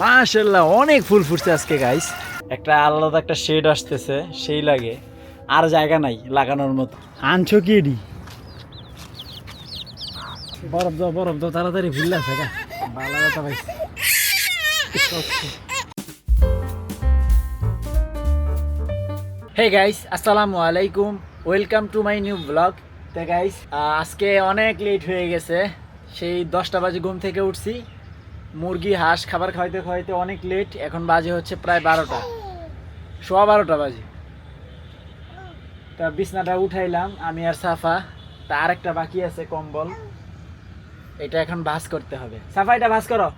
মাশাল্লাহ অনেক ফুল ফুটছে আজকে গাইস একটা আলাদা একটা শেড আসতেছে সেই লাগে। আর জায়গা নাই লাগানোর মতো। আনছো কি এডি বরফ দাও বরফ দাও তাড়াতাড়ি ভুল আছে ভালো কথা পাইছি। হে গাইস আসসালামু আলাইকুম। Welcome to my new blog তো গাইস আজকে অনেক লেট হয়ে গেছে। সেই দশটা বাজে ঘুম থেকে উঠছি। মুরগি, হাঁস খাবার খাওয়াইতে খাওয়াইতে অনেক লেট এখন বাজে হচ্ছে প্রায় বারোটা। সোয়া বারোটা বাজে। তা বিছনাটা উঠাইলাম, আমি আর সাফা। তা আরেকটা বাকি আছে, কম্বল। এটা এখন ভাস করতে হবে। সাফা, এটা ভাস করো।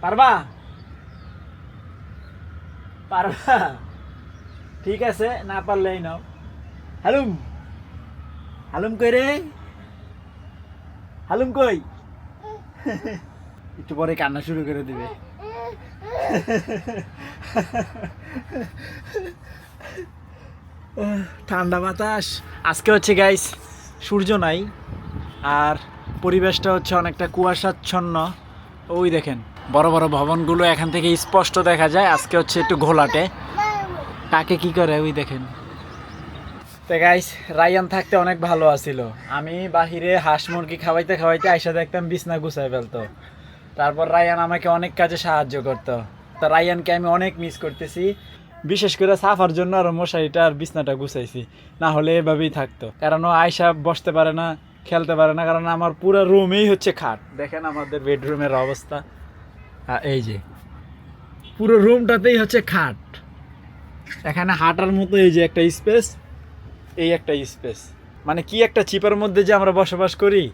পারবা? পারবা? ঠিক আছে, না পারলেই নাও। হালুম? হালুম কই রে? হালুম কই? একটু পরে কান্না শুরু করে দিবে। ঠান্ডা বাতাস। আজকে হচ্ছে গাইস সূর্য নাই, আর পরিবেশটা হচ্ছে অনেকটা কুয়াশাচ্ছন্ন। ওই দেখেন, বড় বড় ভবনগুলো এখান থেকে স্পষ্ট দেখা যায়। আজকে হচ্ছে একটু ঘোলাটে। কাকে কি করে? ওই দেখেন। তো গাইস রায়ান থাকতে অনেক ভালো আছিল। আমি বাহিরে হাঁস মুরগি খাওয়াইতে খাওয়াইতে আইসা দেখতাম বিছনা গুছাই ফেলতো। তারপর রায়ান আমাকে অনেক কাজে সাহায্য করতো। তা রায়ানকে আমি অনেক মিস করতেছি। বিশেষ করে সাফার জন্য আর মশারিটা আর বিছনাটা গুছাইছি। না হলে এভাবেই থাকতো। কারণ ও আয়সা বসতে পারে না, খেলতে পারে না, কারণ আমার পুরো রুমেই হচ্ছে খাট। দেখেন আমাদের বেডরুমের অবস্থা। এই যে। পুরো রুমটাতেই হচ্ছে খাট। এখানে হাঁটার মতো এই যে একটা স্পেস এই একটা স্পেস মানে কি একটা চিপার মধ্যে যে আমরা বসবাস করি,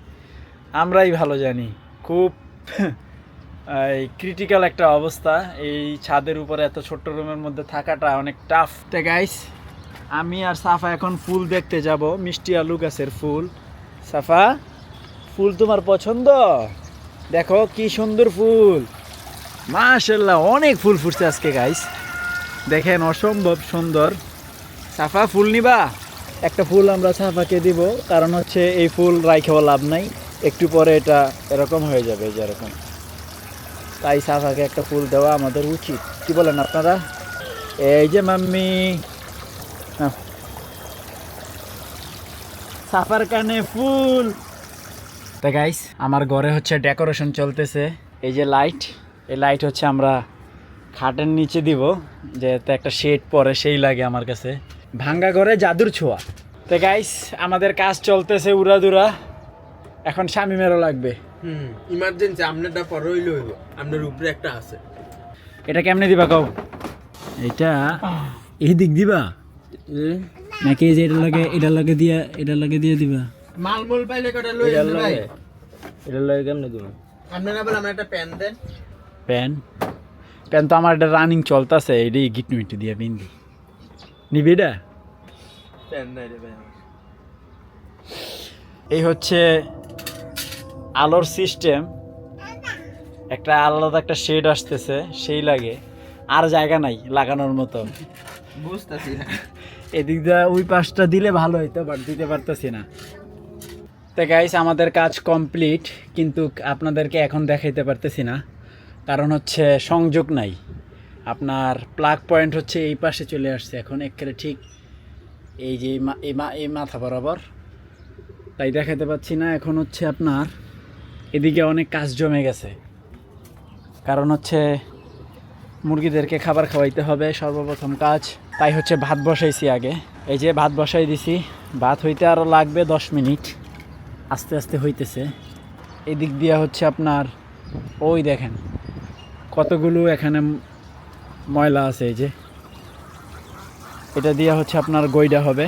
আমরাই ভালো জানি। খুব, এই ক্রিটিক্যাল একটা অবস্থা। এই ছাদের উপরে এত ছোট্ট রুমের মধ্যে থাকাটা অনেক টাফ তে গাইস আমি আর সাফা এখন ফুল দেখতে যাব। মিষ্টি আলু গাছের ফুল। সাফা, ফুল তোমার পছন্দ? দেখো কি সুন্দর ফুল। মাশাল্লাহ অনেক ফুল ফুটছে আজকে গাইস দেখেন, অসম্ভব সুন্দর। সাফা, ফুল নিবা। একটা ফুল আমরা সাফাকে দিব, কারণ হচ্ছে এই ফুল রাইখেও লাভ নাই। একটু পরে এটা এরকম হয়ে যাবে এই যে এরকম। তাই সাফাকে একটা ফুল দেওয়া আমাদের উচিত। কি বলেন আপনারা? এই যে মাম্মি। সাফার কানে ফুল। তা গাইস আমার ঘরে হচ্ছে ডেকোরেশন চলতেছে। এই যে লাইট এই লাইট হচ্ছে আমরা খাটের নিচে দিব, যেহেতু একটা শেড পরে, সেই লাগে আমার কাছে। ভাঙ্গা ঘরে জাদুর ছোঁয়া। তো গাইস আমাদের কাজ চলতেছে উড়াদুরা। এখন স্বামীমেরও লাগবে। হুম ইমার্জেন্সি আপনারটা পরে হইলে হইব আপনার উপরে একটা আছে। এটা কেমনে দিবা কও? এটা এই দিক দিবা? নাকি যে এটা লাগে এটা লাগে দিয়া এটা লাগে দিয়ে দিবা? মাল মোল পাইলে কটা লই আনতে ভাই? এটা লাগে কেমনে দিবা? আপনারা বলে আমার একটা প্যান দেন। প্যান প্যান তো আমার এটা রানিং চলতেছে এটাই গিট মিটি দিয়ে বিন্দি নিবি এটা? এই হচ্ছে আলোর সিস্টেম একটা আলাদা একটা শেড আসতেছে সেই লাগে। আর জায়গা নাই লাগানোর মতো বুঝতেছি না। এদিক দিয়ে ওই পাশটা দিলে ভালো হইতো বাট দিতে পারতেছি না। তো গাইস আমাদের কাজ কমপ্লিট কিন্তু আপনাদেরকে এখন দেখাইতে পারতেছি না। কারণ হচ্ছে সংযোগ নাই। আপনার প্লাগ পয়েন্ট হচ্ছে এই পাশে চলে আসছে। এখন একেবারে ঠিক এই যে এই মা- এই মাথা বরাবর। তাই দেখাতে পাচ্ছি না, এখন হচ্ছে আপনার এদিকে অনেক কাজ জমে গেছে। কারণ হচ্ছে মুরগিদেরকে খাবার খাওয়াইতে হবে, সর্বপ্রথম কাজ, তাই হচ্ছে ভাত বসাইছি আগে। এই যে ভাত বসাই দিছি, ভাত হইতে আরও লাগবে দশ মিনিট। আস্তে আস্তে হইতেছে। এদিক দিয়ে হচ্ছে আপনার, ওই দেখেন, কতগুলো এখানে ময়লা আছে এই যে। এটা দিয়ে হচ্ছে আপনার গইডা হবে।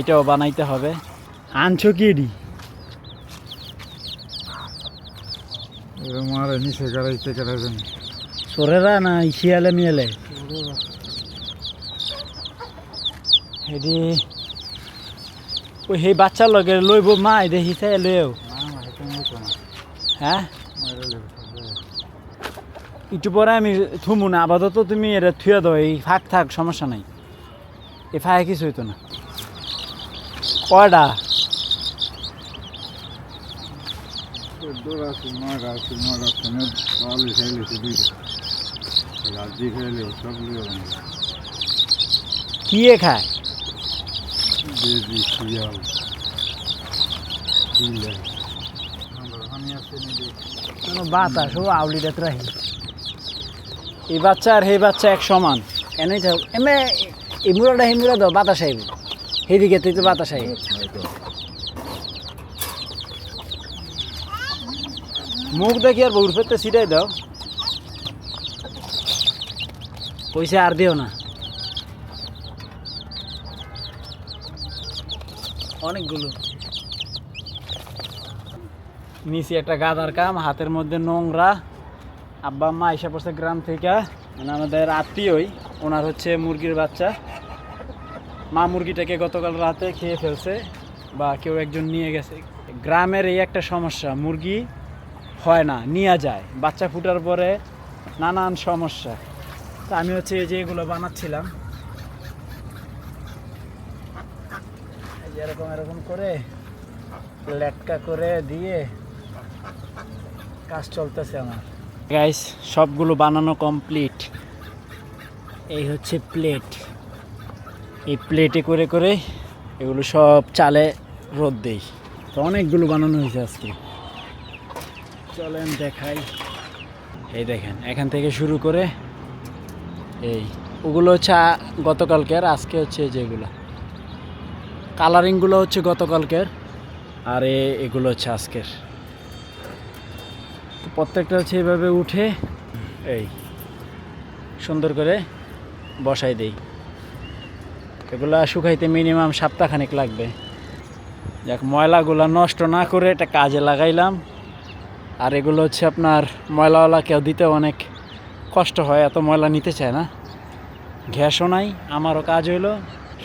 এটাও বানাইতে হবে। আনছো কি এডি? মারে নিচে গাড়াইতে গাড়াইবেন। সোরেরা না শিয়ালে মিয়ালে? হেডি ওই সেই বাচ্চার লগে লইব মা দেখি চাই লইও। হ্যাঁ? একটু পরে আমি থুমু না আপাতত তুমি এটা থুয়ে দাও এই ফাঁক থাক সমস্যা নাই। এই ফাঁকে কিছু হইতো না। কয়টা তোর আছে নয়টা আছে নয়টা ফোনে পাওয়ালে খাইলেছে দুইটা রাজি খাইলে সব লিয়ে কি এ খায়? বাতাস, ও আউলিটা তো রাহি এই বাচ্চা আর সেই বাচ্চা এক সমান। এনেই থাক এমে এই মুড়াটা সেই মুড়া দাও বাতাস আইব। সেইদিকে তুই তো বাতাস আইব। মুখ দেখি আর বউর ফেরতে ছিটাই দাও। পয়সা আর দিও না। অনেকগুলো। নিচে একটা গাদার কাম, হাতের মধ্যে নোংরা। আব্বা আম্মা এসে পড়ছে গ্রাম থেকে। মানে আমাদের আত্মীয়ই, ওনার হচ্ছে মুরগির বাচ্চা। মা মুরগিটাকে গতকাল রাতে খেয়ে ফেলছে বা কেউ একজন নিয়ে গেছে। গ্রামের এই একটা সমস্যা, মুরগি হয় না, নিয়ে যায়, বাচ্চা ফুটার পরে নানান সমস্যা। তা আমি হচ্ছে এই যে এগুলো বানাচ্ছিলাম। এরকম এরকম করে লেটকা করে দিয়ে কাজ চলতেছে আমার। গাইস সবগুলো বানানো কমপ্লিট এই হচ্ছে প্লেট এই প্লেটে করে করে এগুলো সব চালে রোদ দেই। তো অনেকগুলো বানানো হয়েছে আজকে। চলেন দেখাই। এই দেখেন, এখান থেকে শুরু করে এই ওগুলো হচ্ছে গতকালকের, আজকে হচ্ছে যেগুলো। কালারিংগুলো হচ্ছে গতকালকের, আর এগুলো হচ্ছে আজকের। প্রত্যেকটা হচ্ছে এইভাবে উঠে এই সুন্দর করে বসাই দেই। এগুলা শুকাইতে মিনিমাম সপ্তাহখানেক লাগবে। যাক, ময়লাগুলা নষ্ট না করে এটা কাজে লাগাইলাম। আর এগুলো হচ্ছে আপনার, ময়লাওয়ালা কেউ দিতে অনেক কষ্ট হয়, এত ময়লা নিতে চায় না। গ্যাসও নাই, আমারও কাজ হইল,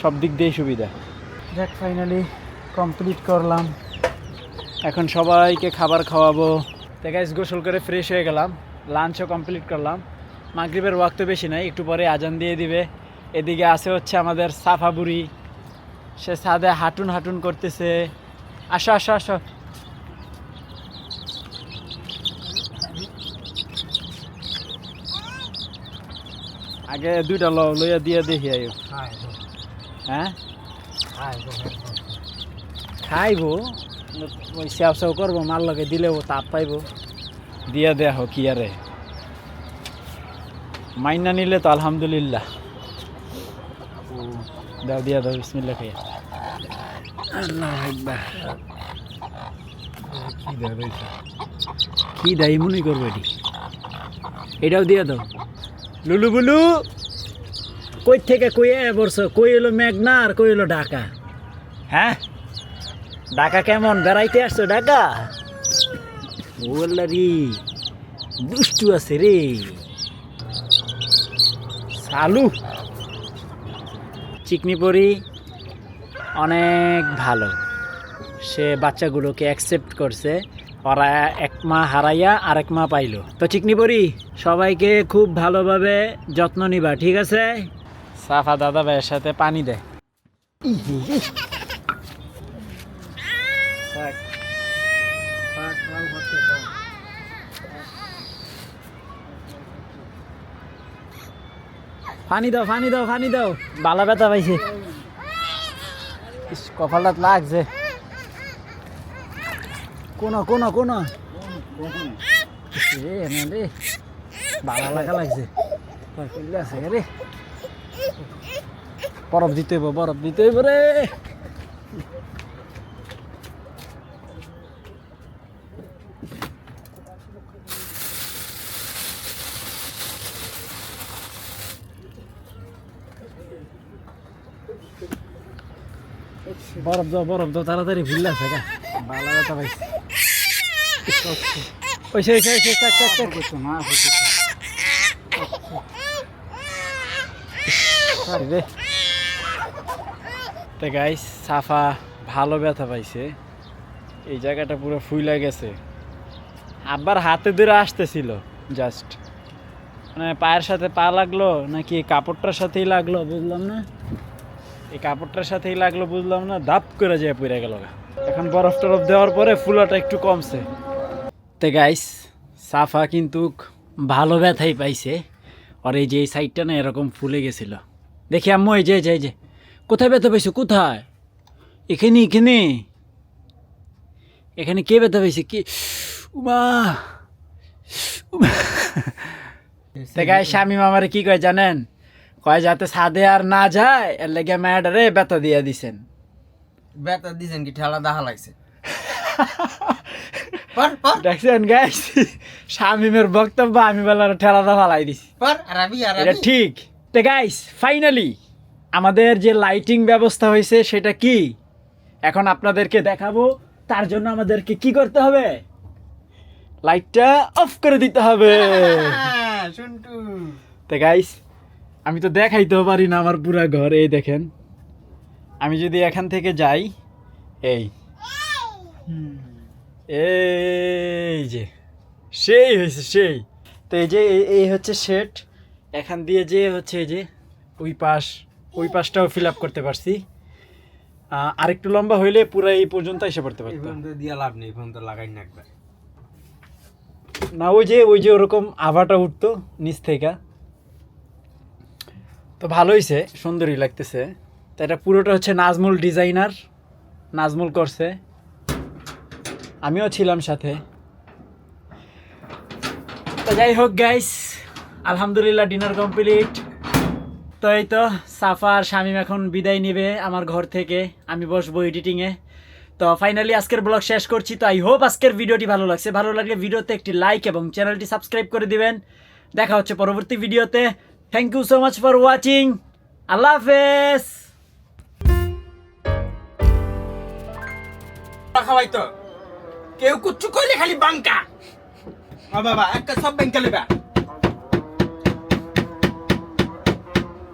সব দিক দিয়েই সুবিধা। যাক ফাইনালি কমপ্লিট করলাম। এখন সবাইকে খাবার খাওয়াবো। তো গাইস গোসল করে ফ্রেশ হয়ে গেলাম লাঞ্চও কমপ্লিট করলাম। মাগরিবের ওয়াক্ত বেশি নাই, একটু পরে আজান দিয়ে দিবে। এদিকে আছে হচ্ছে আমাদের সাফা বুড়ি সে ছাদে হাঁটুন হাঁটুন করতেছে। আসো আসো আসো। আগে দুইটা ল, লইয়া দিয়ে দেখি আইও হ্যাঁ? খাইবো, ওই সেও সেও করব, মার লগে দিলে তাপ পাইবো। দিয়া দেয়া হোক কি আরে মাইনা নিলে তো আলহামদুলিল্লাহ। দাও, দিয়া দাও বিসমিল্লা খাইয়া। আল্লাহ একবার কি দাঁড়াইছে কি দাই মনে করব এটি? এটাও দিয়া দাও। লুলু বুলু, কই থেকে কই বলছো কই এলো মেঘনা আর কই এলো ঢাকা? হ্যাঁ? ঢাকা কেমন? বেড়াইতে আসছো ঢাকা? বললা রে, দুষ্টু আছে রে। সালু চিকনি পরি অনেক ভালো। সে বাচ্চাগুলোকে অ্যাকসেপ্ট করছে। ওরা এক মা হারাইয়া আরেক মা পাইলো। তো চিকনি পরি সবাইকে খুব ভালোভাবে যত্ন নিবা ঠিক আছে? সাফা দাদা ভাইয়ের সাথে পানি দেয় থাক। থাক, থাক, হচ্ছে, থাক। পানি দাও পানি দাও পানি দাও। বালা ব্যথা পাইছে। কপালটা লাগছে। কোন কোন কোন? রে বালা লাগা লাগছে। রে। বরফ দিতে হইব, বরফ দিতে হইব রে। বরফ দাও বরফ দাও, তাড়াতাড়ি ভুল লাগছে গা ওইসে ওইসে ওইসে, চাক চাক রে। গাইস সাফা ভালো ব্যথা পাইছে। এই জায়গাটা পুরো ফুইলা গেছে। আবার হাতে ধরে আসতেছিল জাস্ট মানে পায়ের সাথে পা লাগল, নাকি কাপড়টার সাথেই লাগল, বুঝলাম না। এই কাপড়টার সাথেই লাগল বুঝলাম না দাপ করে যায় পড়ে গেল এখন বরফ টরফ দেওয়ার পরে ফুলাটা একটু কমছে। তো গাইস সাফা কিন্তু ভালো ব্যথাই পাইছে। আর এই যে এই সাইডটা না এরকম ফুলে গেছিল। দেখি আম্মু এই যে যে যে। কোথায় ব্যথা পাইছো? কোথায়? এখানে এখানে। এখানে কে ব্যথা পাইছে? কি? উমা। উমা। গাই স্বামী মামারে কি কয় জানেন? কয় যাতে সাদে আর না যায় এর লেগে ম্যাডারে ব্যথা দিয়ে দিছেন। বেতা দিছেন কি ঠেলা দেখা লাগছে। দেখছেন গাইস শামিমের বক্তব্য আমি বেলার ঠেলাটা ফালাই দিছি। এটা ঠিক। তো গাইস ফাইনালি আমাদের যে লাইটিং ব্যবস্থা হয়েছে সেটা কি? এখন আপনাদেরকে দেখাবো তার জন্য আমাদেরকে কি করতে হবে? লাইটটা অফ করে দিতে হবে। শুনটু। তো গাইস আমি তো দেখাইতেও পারি না আমার পুরা ঘর এই দেখেন। আমি যদি এখান থেকে যাই এই। এই যে সেই হয়েছে সেই। তো এই যে এই- হচ্ছে সেট এখান দিয়ে যে হচ্ছে এই যে ওই পাশ ওই পাশটাও ফিল আপ করতে পারছি। আরেকটু লম্বা হইলে পুরো এই পর্যন্ত এসে পড়তে পারতাম। দিয়া লাভ নেই ফোন তো লাগাই না একবার। না ওই যে ওই যে ওরকম আভাটা উঠতো নিচ থেকে। তো ভালো হয়েছে সুন্দরই লাগতেছে। তো এটা পুরোটা হচ্ছে নাজমুল ডিজাইনার, নাজমুল করছে। আমিও ছিলাম সাথে। তো যাই হোক গাইস আলহামদুলিল্লাহ ডিনার কমপ্লিট তো এই তো সাফা আর শামিম এখন বিদায় নেবে আমার ঘর থেকে। আমি বসবো এডিটিংয়ে তো ফাইনালি আজকের ব্লগ শেষ করছি। তো আই হোপ আজকের ভিডিওটি ভালো লাগছে। ভালো লাগলে ভিডিওতে একটি লাইক এবং চ্যানেলটি সাবস্ক্রাইব করে দিবেন। দেখা হচ্ছে পরবর্তী ভিডিওতে thank you so much for watching আল্লাহ হাফেজ খাওয়াই তো কেউ কুচ্ছু কইলে খালি বাঙ্কা বাবা একটা সব ব্যাংকে লেবা